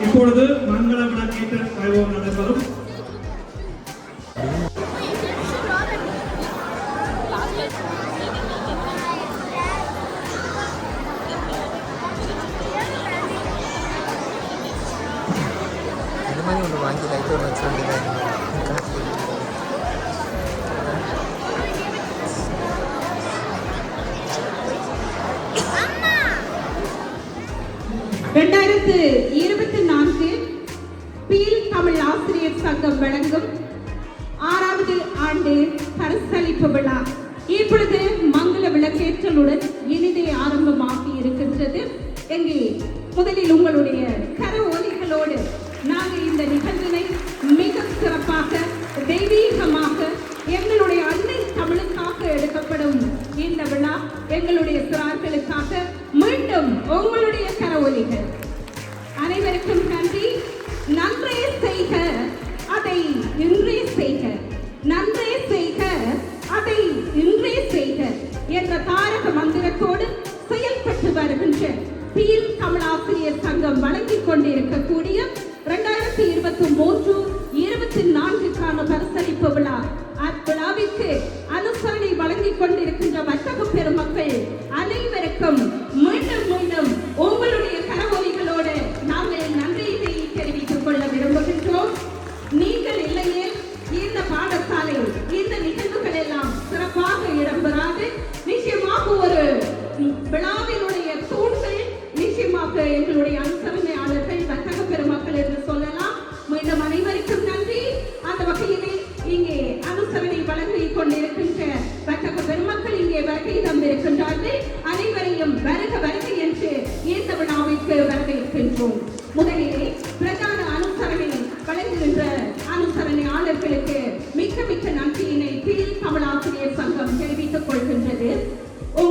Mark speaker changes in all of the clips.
Speaker 1: இப்பொழுது மங்கள விளக்கேற்ற வைபவம் நடைபெறும்
Speaker 2: ஆசிரியர் சங்கம் வழங்கும் ஆறாவது ஆண்டு பரிசளிப்பு விழா. இப்பொழுது மங்கள விளக்கேற்றலுடன் இனிதே ஆரம்பமாகி இருக்கின்றது. எங்கே முதலில் உங்களுடைய கர ஒலிகளோடு நாங்கள் இந்த நிகழ்வினை மிக சிறப்பாக தெய்வீகமாக எங்களுடைய அன்னை தமிழுக்காக எடுக்கப்படும் இந்த விழா. எங்களுடைய சிறார்களுக்காக மீண்டும் உங்களுடைய கர ஒலிகள். அனைவருக்கும் பீல்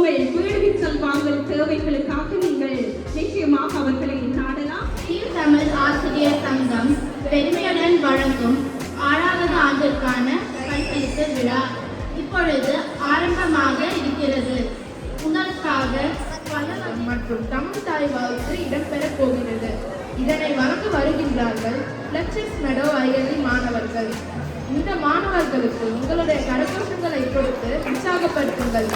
Speaker 2: உங்கள் வீடு விற்றல் வாங்கல் தேவைகளுக்காக நீங்கள் நிச்சயமாக அவர்களை நாடலாம்.
Speaker 3: தமிழ் ஆசிரியர் சங்கம் பெருமையுடன் வழங்கும் ஆறாவது ஆண்டிற்கான பரிசளிப்பு விழா இப்பொழுது ஆரம்பமாக இருக்கிறது. உங்களுக்காக
Speaker 4: மற்றும் தமிழ் தாய் வாழ்த்து இடம்பெறப் போகிறது. இதனை வழங்க வருகின்றார்கள் லட்சஸ் மெடோ ஐஎல்இ மாணவர்கள். இந்த மாணவர்களுக்கு உங்களுடைய கரகோஷங்களை கொடுத்து உற்சாகப்படுத்துங்கள்.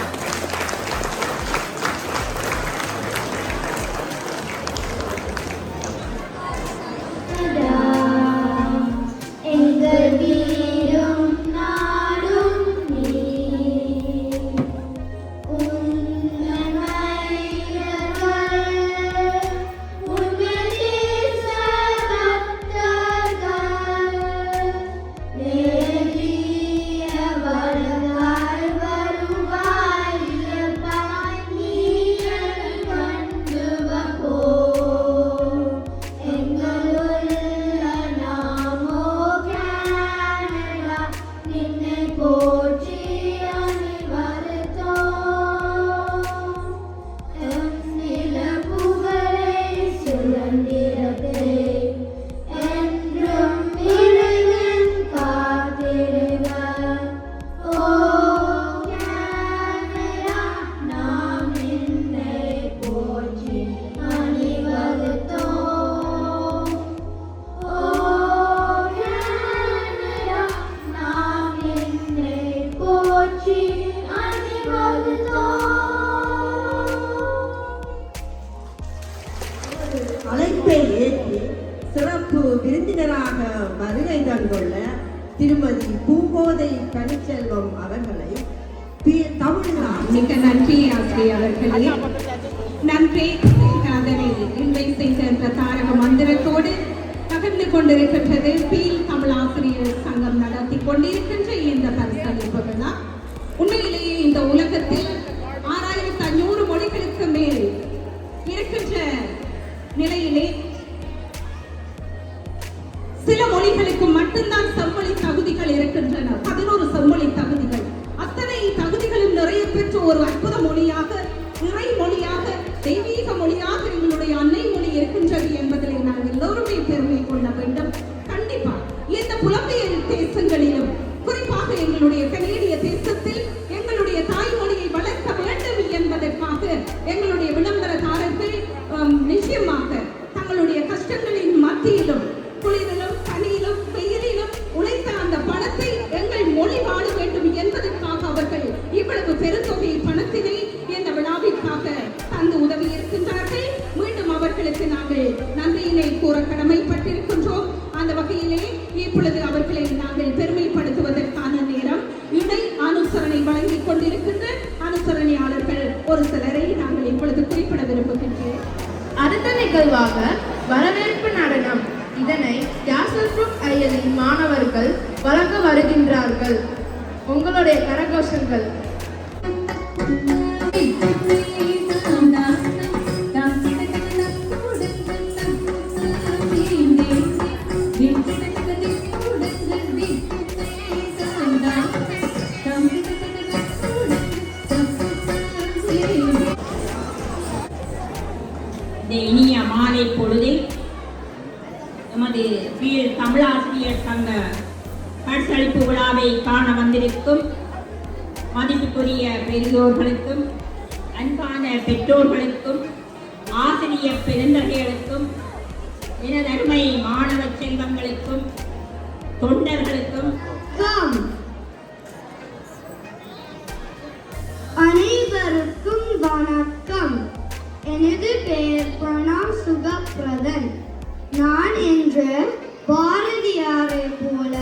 Speaker 5: வருகை தந்துள்ள திருமதி பூங்கோதை கனிச்செல்வம் அவர்களை பி-
Speaker 2: நன்றி ஆசிரியர்களே நன்றி அதனை இன்றை தாரக மந்திரத்தோடு பகிர்ந்து கொண்டிருக்கின்றது பீல் தமிழ் ஆசிரியர் சங்கம் நடத்தி கொண்டிருக்கின்ற இந்த பரிசளிப்பு விழா உண்மையிலேயே இந்த உலகத்தில் ஆறாயிரத்து ஐநூறு மொழிகளுக்கு மேல் இருக்கின்ற நிலையிலே சில மொழிகளுக்கு மட்டும்தான் செம்மொழி தகுதிகள் இருக்கின்றன. பதினோரு செம்மொழி தகுதிகள். அத்தனை தகுதிகளும் நிறைய பெற்ற ஒரு அற்புத மொழியாக இறை மொழியாக தெய்வீக மொழியாக எங்களுடைய அன்னை மொழி இருக்கின்றது என்பதில் நாங்கள் எல்லோருமே பெருமை கொள்ள வேண்டும். கண்டிப்பா இந்த புலம்பெயர் தேசங்களிலும் குறிப்பாக எங்களுடைய கனேடிய தேசத்தில்
Speaker 4: மாணவர்கள் வழங்க வருகின்றார்கள். உங்களுடைய கரகோஷங்கள்
Speaker 6: பட்டளிப்பு விழாவை காண வந்திருக்கும் மதிப்புக்குரிய பெரியோர்களுக்கும் அன்பான பெற்றோர்களுக்கும் ஆசிரிய பெருந்தகைகளுக்கும் எனதருமை மாணவ செல்வங்களுக்கும் தொண்டர்களுக்கும்.
Speaker 3: அனைவருக்கும் வணக்கம். எனது பெயர் பிரணாம் சுகப்பிரதன். நான் என்று பாரதியாரை போல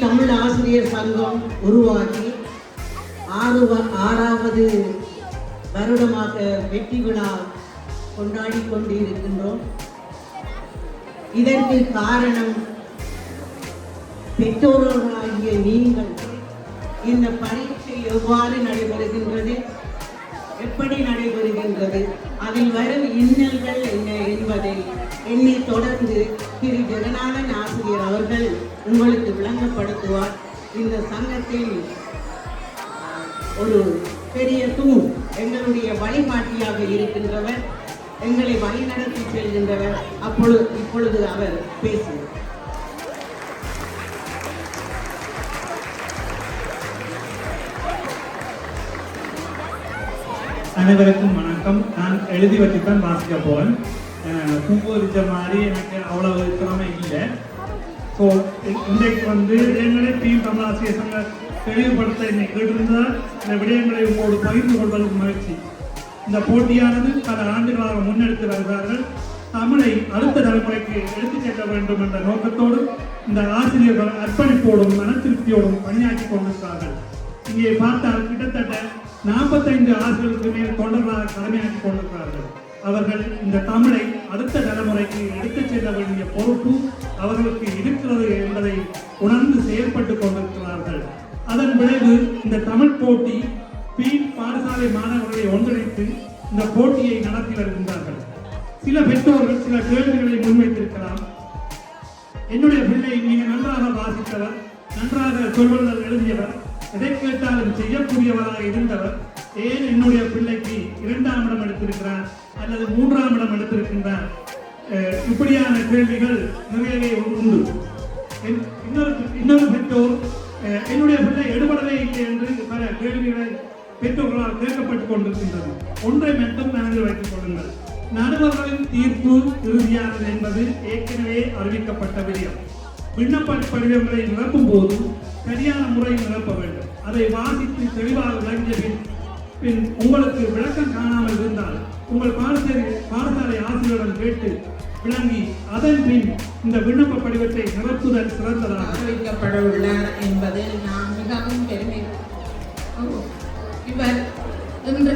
Speaker 3: தமிழ்
Speaker 7: ஆசிரியர் சங்கம் உருவாக்கி ஆறு ஆறாவது வருடமாக வெற்றி விழா கொண்டாடி கொண்டிருக்கின்றோம். இதற்கு காரணம் பெற்றோர்களாகிய நீங்கள். இந்த பரீட்சை எவ்வாறு நடைபெறுகின்றது? எப்படி நடைபெறுகின்றது? அதில் வரும் இன்னல்கள் என்ன என்பதை என்னை தொடர்ந்து திரு ஜெகநாதன் ஆசிரியர் அவர்கள் உங்களுக்கு விளங்கப்படுத்துவார். இந்த சங்கத்தில் ஒரு பெரிய தூண் எங்களுடைய வழிகாட்டியாக இருக்கின்றவர் எங்களை வழிநடத்தி செல்கின்றவர். அப்பொழுது இப்பொழுது அவர் பேசுவார்.
Speaker 1: அனைவருக்கும் வணக்கம். நான் எழுதி வச்சு தான் வாசிக்க போவேன் கும்பரிச்ச மாதிரி எனக்கு அவ்வளவு திறமை இல்லை. ஸோ இன்றைக்கு வந்து விடயங்களை தமிழ் ஆசிரியர் சங்க தெளிவுபடுத்த என்னை கேட்டிருந்தால் இந்த விடயங்களை உங்களோடு பகிர்ந்து கொள்வதற்கு முயற்சி. இந்த போட்டியானது பல ஆண்டுகளாக முன்னெடுத்து வருகிறார்கள். தமிழை அடுத்த தலைமுறைக்கு எடுத்துச் செல்ல வேண்டும் என்ற நோக்கத்தோடு இந்த ஆசிரியர்கள் அர்ப்பணிப்போடும் மன திருப்தியோடும் பணியாற்றி கொண்டிருக்கிறார்கள். இங்கே பார்த்தால் கிட்டத்தட்ட நாற்பத்தைந்து ஆசிரியர்களுக்கு மேல் தொண்டர்களாக கடமையாற்றி கொண்டிருக்கிறார்கள். அவர்கள் இந்த தமிழை அடுத்த தலைமுறைக்கு எடுத்துச் செல்ல வேண்டிய பொறுப்பு அவர்களுக்கு இருக்கிறது என்பதை உணர்ந்து செயல்பட்டு கொண்டிருக்கிறார்கள். அதன் விளைவு இந்த தமிழ் போட்டி பீட் பாடசாலை மாணவர்களை ஒன்றிணைத்து இந்த போட்டியை நடத்தி வருகின்றார்கள். சில பெற்றோர்கள் சில கேள்விகளை முன்வைத்திருக்கலாம். என்னுடைய பிள்ளை மிக நன்றாக வாசித்தவர் நன்றாக சொல்வதால் எழுதியவர் எதை கேட்டாலும் செய்யக்கூடியவராக இருந்தவர் ஏன் என்னுடைய பிள்ளைக்கு இரண்டாம் இடம் எடுத்திருக்கிறார் அல்லது மூன்றாம் இடம் எடுத்திருக்கின்றார்? அஹ், இப்படியான கேள்விகள் நிறையவே உண்டு. இன்னொரு இன்னொரு பெற்றோர் அஹ், என்னுடைய பிள்ளை எடுபடவே இல்லை என்று பல கேள்விகளை பெற்றோர்களால் கேட்கப்பட்டுக் கொண்டிருக்கின்றன ஒன்றை மட்டும் மனதில் வைத்துக் கொள்ளுங்கள். நடுவர்களின் தீர்ப்பு இறுதியானது என்பது ஏற்கனவே அறிவிக்கப்பட்ட விடயம். விண்ணப்ப படிவங்களை நிரப்பும் போது சரியான முறையில் நிரப்ப வேண்டும். அதை வாசித்து தெளிவாக விளங்கிய பின் பின் உங்களுக்கு விளக்கம் காணாமல் இருந்தால் உங்கள் பாடசாலை பாடசாலை ஆசிரியருடன் கேட்டு விளங்கி அதன் பின் இந்த விண்ணப்ப படிவத்தை நிரப்புதல் சிறந்ததாக.
Speaker 8: அறிவிக்கப்பட உள்ளார் என்பதில் நான் மிகவும் பெருமை. இவர் இன்று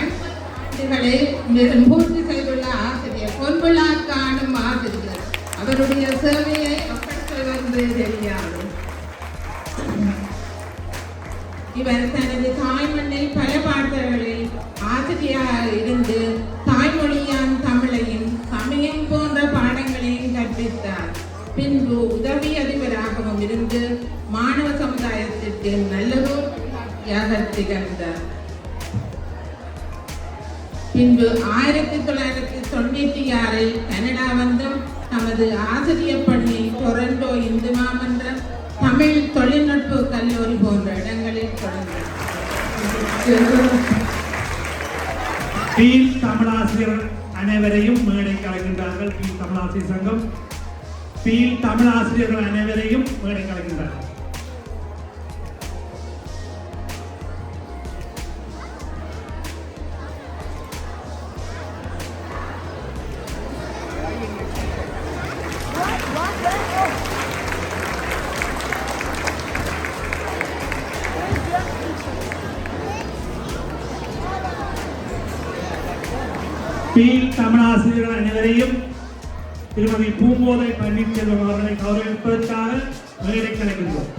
Speaker 8: ஐம்பதுகளை பூர்த்தி செய்துள்ள ஆசிரியர். பொன்விழா காணும் ஆசிரியர். அவருடைய சேவையை எப்படி சொல்வது தெரியாது. இவர் தனது தாய்மண்ணில் பல பாடல்களில் ஆசிரியராக இருந்து தாய்மொழியான் தமிழையும் சமயம் போன்ற பாடங்களையும் கற்பித்தார். பின்பு உதவி அதிபராகவும் இருந்து மாணவ சமுதாயத்திற்கு நல்லதோர் திகழ்ந்தார். பின்பு ஆயிரத்தி தொள்ளாயிரத்தி தொண்ணூற்றி ஆறில் கனடா வந்தும் தமது ஆசிரியர் பணியை டொரண்டோ இந்து மாமன்றம் தமிழ் தொழில்நுட்ப கல்லூரி போன்ற இடங்களில் தொடர்ந்தார்
Speaker 1: தமிழாசிரியர் அனைவரையும் மேடைக்கு அழைக்கின்றார்கள் பி. தமிழாசிரியர் சங்கம். பி. தமிழாசிரியர்கள் அனைவரையும் மேடைக்கு அழைக்கின்றார்கள் பீல் தமிழாசிரியர்கள் அனைவரையும் திருமதி பூங்கோதை பன்னீர்செல்வம் அவர்களை கௌரவிப்பதற்காக
Speaker 3: மேலே கிடைக்கின்றோம்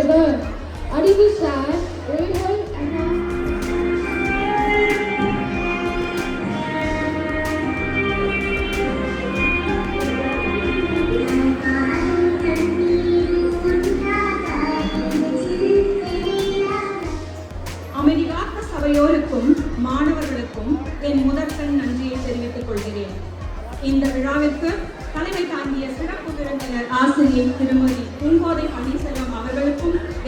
Speaker 3: கொண்டிருக்கிறது அறிவுசார் உயிர்கள்
Speaker 9: அமைதிகாக்க சபையோருக்கும் மாணவர்களுக்கும் என் முதற்கண் நன்றியை தெரிவித்துக் கொள்கிறேன். இந்த விழாவிற்கு தலைமை தாங்கிய சிறப்பு விருந்தினர் ஆசிரியை திருமதி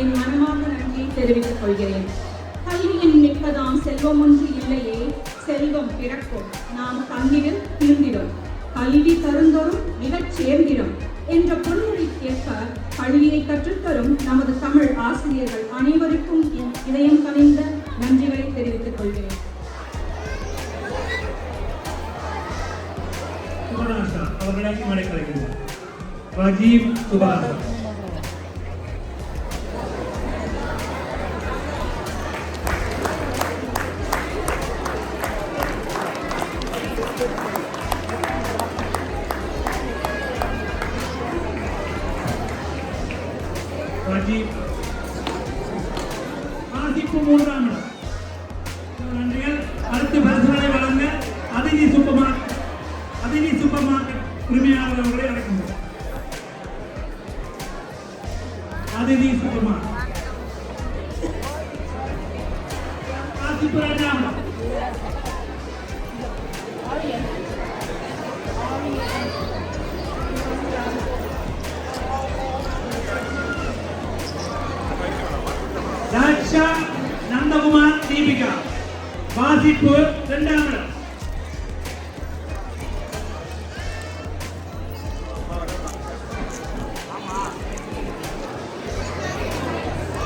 Speaker 9: என் மனமார்ந்த நன்றியை தெரிவித்துக் கொள்கிறேன். கல்வியின் நிற்பதாம் செல்வம் ஒன்று இல்லையே செல்வம் பிறக்கும். நாம் தன்னிடம் திருந்திடும் கல்வி தருந்தோறும் மிகச் சேர்ந்திடும் என்ற பொருளுக்கேற்ப கல்வியை கற்றுத்தரும் நமது தமிழ் ஆசிரியர்கள் அனைவருக்கும் என் இதயம் கனிந்த நன்றிகளை தெரிவித்துக் கொள்கிறேன்.
Speaker 1: சுபராசா அவர்களை மேடைக்கு அழைக்கின்றோம் ராஜீவ் சுபாரா ஆசிப்பு இரண்டாம் நந்தகுமார் தீபிகா. வாசிப்பு இரண்டாம் இடம்.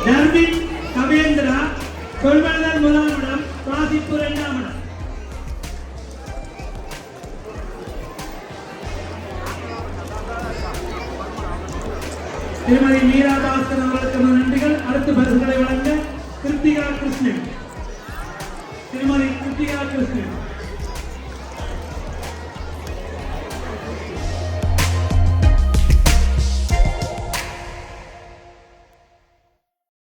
Speaker 1: டர்பின் கவேந்திரா சொல்வதன் முதலாம் இடம். வாசிப்பு இரண்டாம் இடம். திருமதி மீரா பாஸ்கர் அவர்களுக்கு நன்றிகள். அடுத்த பரிசுகளை வழங்க கிருத்திகா